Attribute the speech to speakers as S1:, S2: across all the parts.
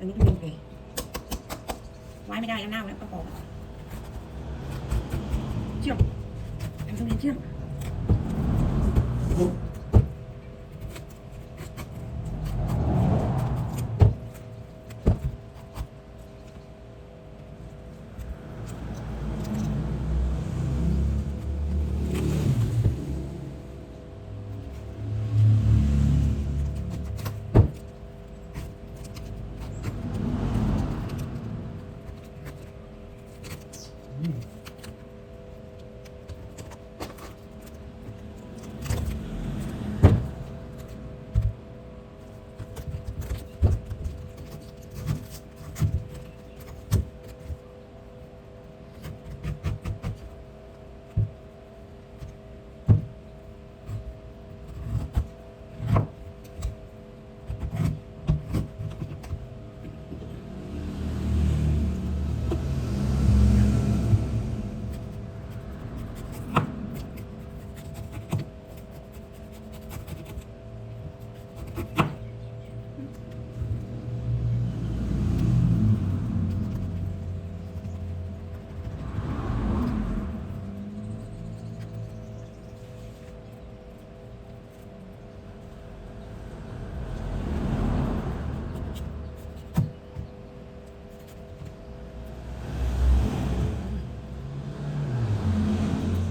S1: อันนี้ทุเรีเลยไว้ไม่ได้แล้วเน่าแล้วก็ปอกเชื่อมทำทุเรียนเชื่อม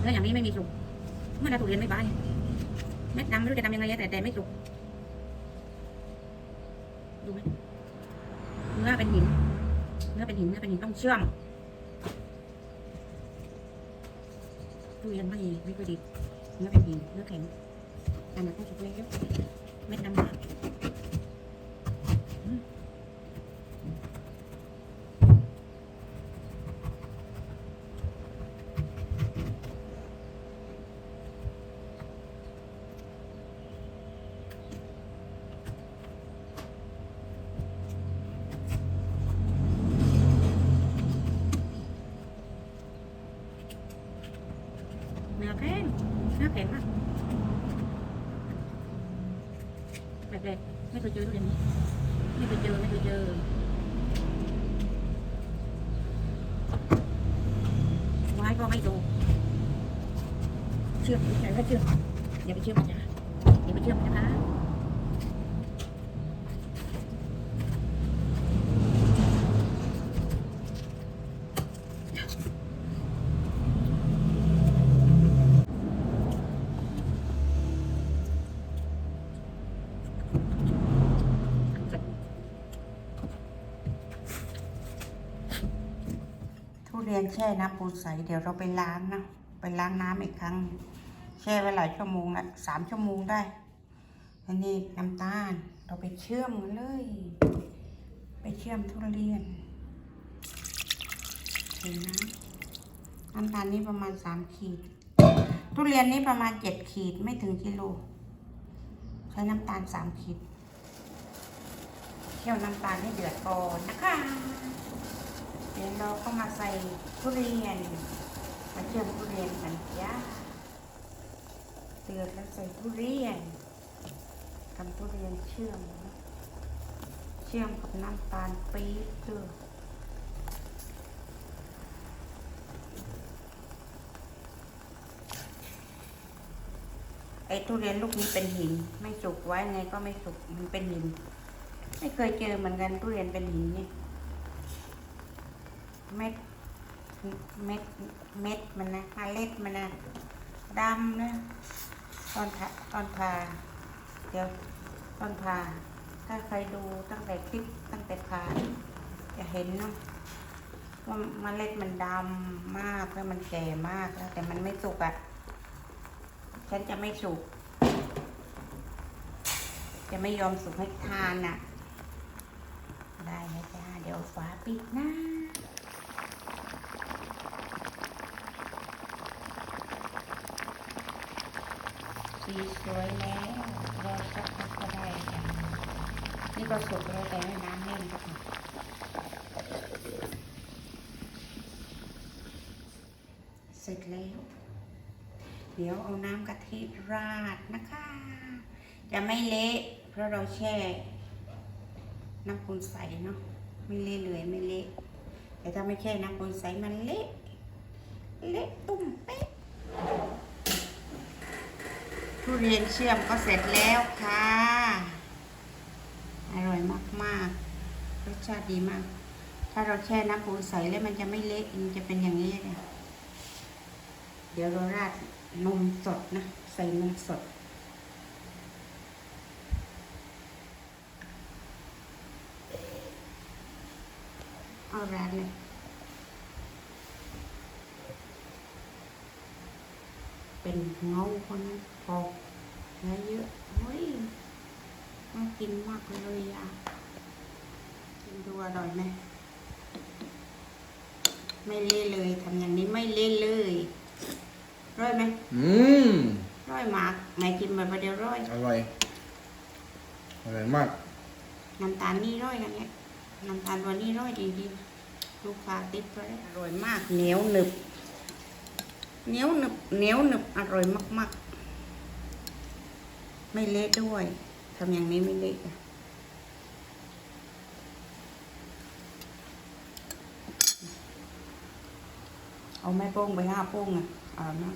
S1: แล้วอย่างนี้ไม่มีสุกเมื่อเราถูกเรียนไม่บานเม็ดดำไม่รู้จะทำยังไงแต่แต่ไม่สุกดูไหมเนื้อเป็นหิน เนื้อเป็นหินเนื้อเป็นหินต้องเชื่อมทุเรียนไม่ดีไม่ค่อยดีเนื้อเป็นหินเนื้อแข็งอันนั้นต้องสุกเลยเม็ดดำ เนื้อแข็งเนื้อแข็งมากแปลกๆไม่เคยเจอทุเรียนนี้ไม่เคยเจอไม่เคยเจอไม้ก็ไม่ดูเชื่อมใจก็เชื่อมอย่าไปเชื่อมนะอย่าไปเชื่อมนะคะ เรียนแช่น้ำปูใสเดี๋ยวเราไปล้างนะไปล้างน้ำอีกครั้ง แช่ไว้หลายชั่วโมงละสามชั่วโมงได้อันนี้น้ำตาลเราไปเชื่อมเลย ไปเชื่อมทุเรียนเห็นนะน้ำตาลนี้ประมาณสามขีด ทุเรียนนี้ประมาณเจ็ดขีดไม่ถึงกิโลใช้น้ำตาลสามขีดเคี่ยวน้ำตาลให้เดือดก่อนนะคะ ดี๋ยวเราก็มาใส่ทุเรียนมาเชื่อมทุเรียนกันจ้าเดือดแล้วใส่ทุเรียนทำทุเรียนเชื่อม เชื่อมกับน้ำตาลปี๊บด้วยไอ้ทุเรียนลูกนี้เป็นหิน ไม่สุกไว้ไงก็ไม่สุกมันเป็นหิน ไม่เคยเจอเหมือนกันทุเรียนเป็นหินเนี่ย เม็ด เม็ด เม็ดมันนะเมล็ดมันนะดำนะตอนผ่าตอนผ่าเดี๋ยวตอนผ่าถ้าใครดูตั้งแต่คลิปตั้งแต่ผ่าจะเห็นเนาะว่าเมล็ดมันดำมากแล้วมันแก่มากแล้ว แต่มันไม่สุกอะ่ะ ฉันจะไม่สุก จะไม่ยอมสุกให้ทานอะ ได้นะจ้าเดี๋ยวฝาปิดนะ สีสวยแล้วรอสักพักก็ได้จ้ะนี่ก็สุกแล้วแต่ให้น้ำแห้งก็พอเสร็จแล้ว เดี๋ยวเอาน้ำกะทิราดนะคะ จะไม่เละเพราะเราแช่น้ำปูนใสเนาะไม่เละเลยไม่เละแต่ถ้าไม่แช่น้ำปูนใสมันเละเละตุ้มเป๊ะ ทุเรียนเชื่อมก็เสร็จแล้วค่ะ อร่อยมากๆ รสชาติดีมาก ถ้าเราแช่น้ำปูนใสแล้วมันจะไม่เละมันจะเป็นอย่างนี้เลยเดี๋ยวเราราดนมสดนะ ใส่นมสดเอาราดเลย เป็นเงาคนพอแล้วเยอะเฮ้ยน่ากินมากเลยอะกินดูอร่อยไหมไม่เละเลยทำอย่างนี้ไม่เละเลยร้อยไหม
S2: อืม
S1: ร้อยหมากไหนกินแบบเดียวร้อย
S2: อร่อยอร่อยมาก
S1: น้ำตาลนี่ร้อยกันเนี่ยน้ำตาลวันนี้ร้อยดีดีๆลูกค้าติดไปเลยอร่อยมากเหนียวหนึบ เนียวหนึบเนียวหนึบอร่อยมากๆ ไม่เละด้วยทำอย่างนี้ไม่เละอะเอาแม่โป้งไปห้าโป้งอะเอานะ